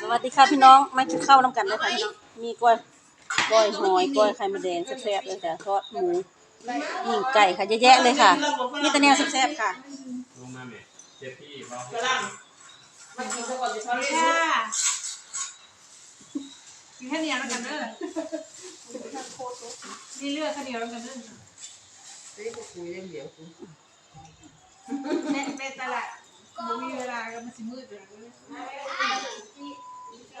สวัสดีค่ะพี่น้องมากินข้าวน้ำกันเลยค่ะพี่น้องมีกล้วยกล้วยหอยกล้วยไข่มดแดงแซ่บๆเลยค่ะทอดหมูยิงไก่ค่ะเยอะแยะเลยค่ะมีแต่แนวแซ่บๆค่ะลงมาแม่เจ็บพี่เบามากินซะก่อนจะช้อนค่ะกินแค่เนี้ยแล้วกันเด้อนี่เลือกแค่เดียวแล้วกันเด้อเฮ้ยคุยเรื่องเดียวคุณแม่แม่ตลาดบ่มีเวลาก็มันสิมืดเลย เอ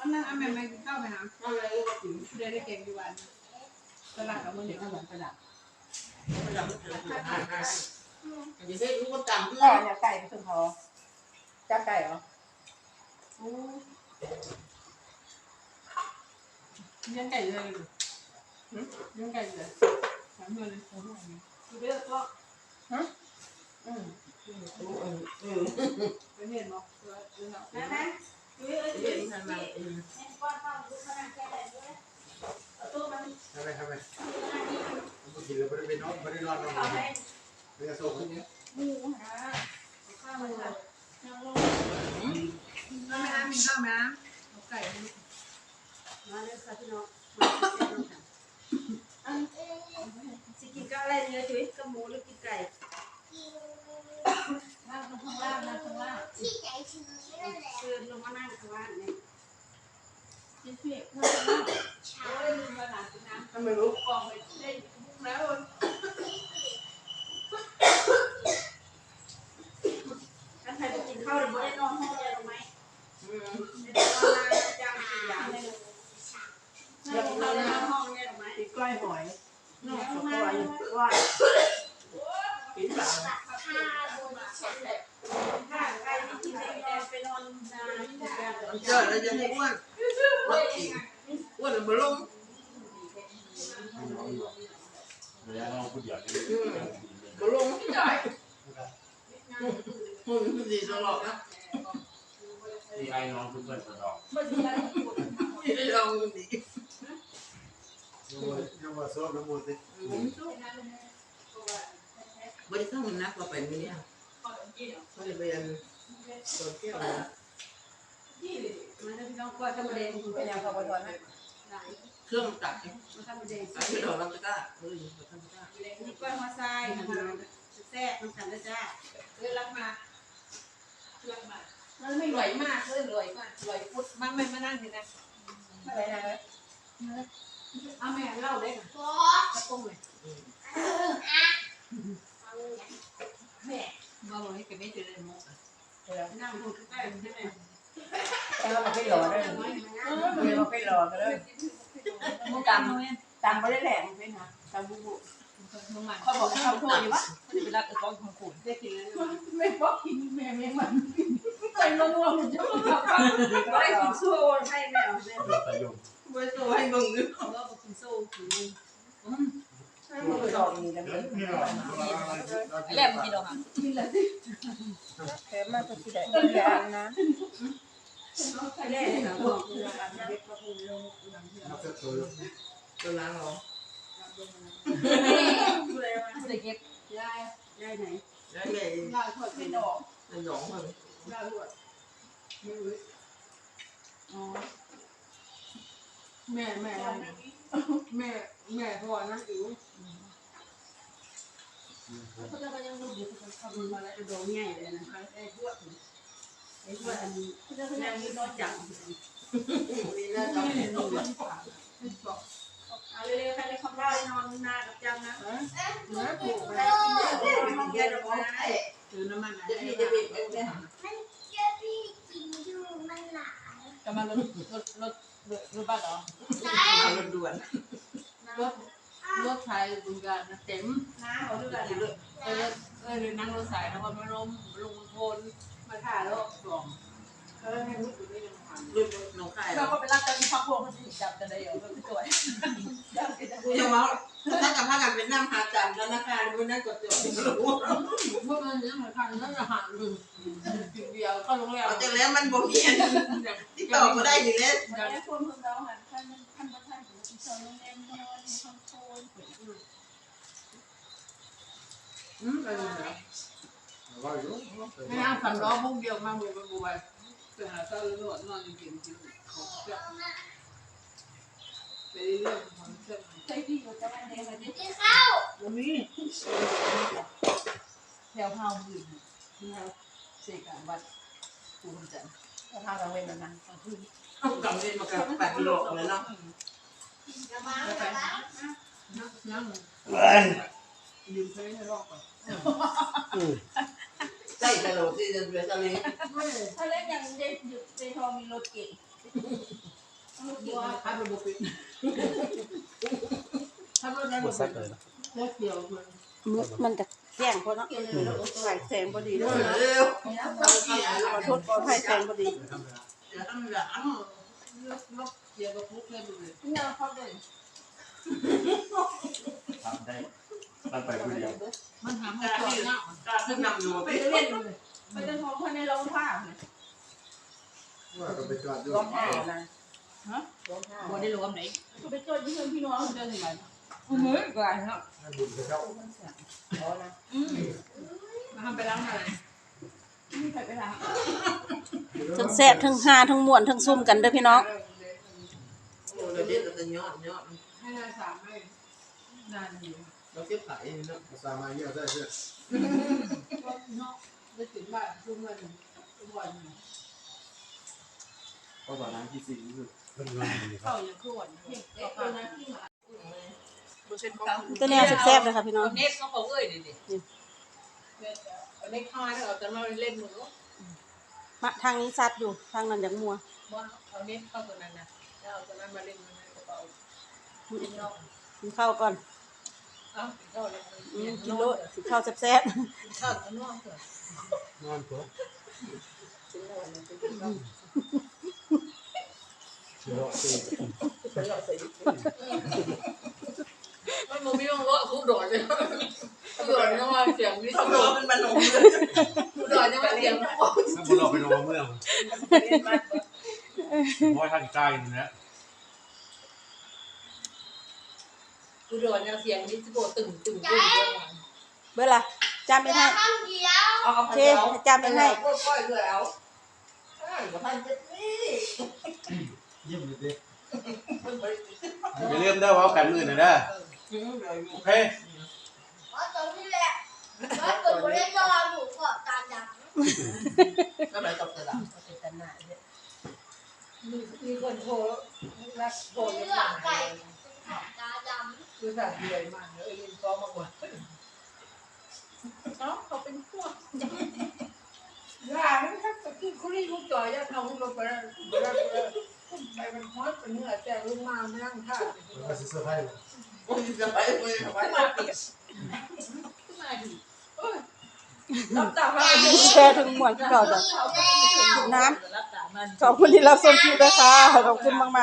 านั่งเอาแม่มากินข้าวไปหาอะไรก็กินเดี๋ยวได้เก่งอยู่วันตลาดกับมันเดี๋ยวข้าวหวานตลาดไม่ทำไม่ทำไม่ทำอย่าให้รู้ว่าต่ำก่อนเนี่ยไก่เป็นของจ้าไก่เหรอเลี้ยงไก่เลยเลี้ยงไก่เลยสามเดือนเลยสองเดือนคือเลือกก็อืมอืมไปเห็นเนาะเลือกเลือกนะนะ เดี๋ยวทำมาเองทำไมทำไมผมกินแล้วไม่ได้ไปนอนไม่ได้นอนนอนเลยไม่ได้โซ่คนนี้ข้าวมันจะข้าวแม่น้ำมีข้าวแม่น้ำไก่มาเลยค่ะพี่น้องสิกินก็อะไรเนี่ยจุ้ยกับหมูหรือกินไก่นั่งข้างล่างนั่งข้างล่าง เชิญลงมานั่งข้างล่างเนี่ยพี่พี่นั่งข้างล่างโอ้ยลืมขนาดน้ำทำไมรู้กองไปได้แล้วถ้าใครไปกินข้าวหรือไม่ได้นอนห้องเดียวไหมอืมไม่ได้นอนนานจ้างกินยาเลยเดี๋ยวเรานอนห้องเนี่ยหรือไม่กินกล้อยหอยนอนห้องมาว่ากินเปล่าถ้าใครที่กินได้ไปนอนนา มันเจอแล้วจะให้อ้วนลดอีกอ้วนหรอบ่ลงเวลาเราพูดอย่างนี้บ่ลงไม่ได้หุ่นมันดีตลอดนะที่ไอ้น้องเพื่อนๆดอกไม่ได้ลองมันดียังว่าโซ่น้ำมันสิผมสู้ไม่ได้เข้ามันนักว่าไปไม่เนี่ย ไม่ได้ไปยันโซเชียลนะมาแล้วพี่น้องก้อยข้าวมันแดงเป็นยังข้าบดนะเครื่องตัดมาข้าวมันแดงไอ้ที่ดอกลำตะก้าเฮ้ยลำตะก้านี่ก้อยหัวไส้แซ่บน้ำกันนะจ้าเลือกมาเลือกมามันไม่รวยมากเลยรวยมากรวยพุดมันไม่มานั่งทีนะอะไรนะเอาแม่เล่าได้ค่ะกระปุ้งเลยแม่บอกเลยแกไม่เจอเลยมุก นั่งดูใกล้ใช่ไหมแต่ว่าไม่หล่อเลยมันไม่หล่อกันเลยมุกตามเขาเนี่ยตามไม่ได้แหลงใช่ไหมตามบุบุมึงมันเขาบอกให้เขาพูดอยู่ว่ามันจะไปรักไอ้ก้อนของคุณได้กินแล้วไม่บอกินแม่ไม่มันใจร้อนๆจะมาก็ได้กินโซ่ให้แมวเนี่ยตะยุงไว้ตัวให้มึงนึกเขาก็กินโซ่กิน หล่อมีแล้วมันนี่เราแหลมกินหรอคะกินเลยแค่มาตัวที่ไหนยานนะแรกนะบอกนักเตะตัวตัวล้างเราเด็กเก็บยายได้ไหนแล้วใหญ่ยายถอดเป็นดอกจะหยองมึงยายรวดอ๋อแม่แม่แม่แม่พ่อนะอิ๋ว เขาจะก็ยังรู้อยู่เขาทำมาแล้วโดนง่ายเลยนะไอ้พวกไอ้พวกอันนี้เขาจะก็ยังมีนอกจากนี่น่าจะไม่นหนูเลยเอาเร็วๆใครเลยคำว่านอนนากับจำนะเนื้อผูกไปกินเยอะห้องเดียวเราได้ถือน้ำมันนะจะพี่จะบีบไว้ได้หาจะมารถรถรถรถบ้านเหรอเอาด่วน รถรถไทยบึง การนะเต็มน้าเขาด้วยกันเออเออนั่งรถสายนครพนมลงพลมาถ่ายแล้วสองเออให้ลูกอยู่นี่ยังผ่านรุ่นน้องไข่เราก็ไปรักกันพักพวงมันจับกันได้เหรอมันสวยกูจะว่าถ้ากับพากันเป็นน้ำหาจันแล้วนะคะมันน่ากดจดเมื่อมันยังไม่ผ่านนั่นจะหันกินเดียวเข้าโรงแรมเอาจากแล้วมันบ่มีที่ต่อมาได้อยู่แล้วแต่ในคนของเราหันท่านท่านประธานของที่สอนโรงเรียนนอนในห้ องโถงอืมไปเลยว่าอยู่ไม่น่าฝันร้องพวกเดียวมาบุกไปบุกไปไปหาเจ้าเลือดนอนกินกินของเจ้าไปเรื่อยของเจ้าใช่ดีกว่าจะวันเดียวกันดิวันนี้แถวเฮาบืนนะเสกอะวัดปูนจันทร์ถ้าพากังเว้นนั้นกลางคืนเอากลับเล่นมากับแปดโลกเลยเนาะแล้วไปนั่งนั่ง ยืมไปให้รอบก่อนใช่ตลกที่จะเบียดอะไรถ้าเล่นยังได้หยุดในทองมีรถเก่งรถเก่งว่าถ้าเป็นบุฟเฟ่ถ้าเป็นได้บุฟเฟ่รถเกี่ยวมันมืดมันจะแจ้งพอเนาะไหลแสงพอดีเด้อเร็วขอโทษขอให้แสงพอดีอย่าทำอย่างรถรถเกี่ยวกับพุกเลยบุฟเฟ่เนี่ยเขาเลยทำได้ ตั้งไปคนเดียวมันทำให้ตัวเนาะการขึ้นนำอยู่ไปพี่เล่นไปจะทองคนในรองผ้าว่าก็ไปจอดอยู่รองผ้านะฮะรองผ้าบ่ได้รวมไหนก็ไปจอดที่เงินพี่น้องเจ้าสิไหนมือก่อนเนาะบุญไปเข้าอ๋อนะมาทำไปล้างอะไรไม่ใครไปทางทั้งแซ่บทั้งฮาทั้งม่วนทั้งซุ่มกันเด้อพี่น้องโอ้เราเด็ดเราจะยอดยอดให้นายสามให้นานอยู่ เราเก็บขายเนาะสามาเยอะได้เพื่อก็เนาะได้ถึงบ้านทุกวันทุกวันก็ตอนนั้นที่สี่คือเป็นงานดีครัเข้าบอย่างคือวันเด็กเด็กตัวนั้นที่มาตัวแนวแซ่บๆเลยค่ะพี่น้องเน็ตเขาบอกเอ้ยดิดิเน็ตเข้ามาแล้วเอาแต่มาเล่นมือมาทางนี้ซัดอยู่ทางนั้นอยากมัวว่าเอาเน็ตเข้าตัวนั้นนะแล้วเอาตัวนั้นมาเล่นมันกระเป๋าเล่นน อกกินข้าวก่อนเอ้าเข้าเลยอืมกินโลดกินข้าวแซ่บเข้าตัวนอกเถอะนอนตัวชิโร่ตีมันมึงไม่ต้องเลาะคู่ดอดเลยคู่ดอดยังมาเสียงนี่เขาคู่บดออกดเป็นมันหนุ่มคู่ดอดยังมาเสียงถ้าบุญเราไปลงมาเมืองร้อยท่านใจอยู่นะ คู่ดอดยังเสียงนี่จะโบตึงตึงตึงเรื่องๆเบิ่ล่ะจำไม่ให้เอาโอเคจำไม่ให้ค่อยๆเลยเอาใช่กับพันเจ็ดนี่ยิ้มเลยดิอย่าลืมได้ว่าแปดหมื่นนะเด้อโอเคเพราะตรงนี้แหละว่าเกิดบริจาคหมูกรอบตาดำก็เลยตกตลาดเป็นตันหนาเนี่ยมีมีคนโทรรักโทรเลืยังอกไงไก่ขอบ ตาดำคือสั่งใหญ่มากเลยยินซ้อมมากกว่าเนาะเขาเป็นพวกอย่าไม่ทักตะกี้คุรีลูกจอยอย่าทำลงไปแล้วไปมันฮอตเป็นเนื้อแต่ลุงมาไม่นั่งท่ามันก็สิเซอร์ไพรส์จะไปไปไปรับตามาแช่ทั้งม่วนคือเก่าจ้ะน้ำ ขอบคุณที่รับชมคลิปด้วยค่ะขอบคุณมากๆ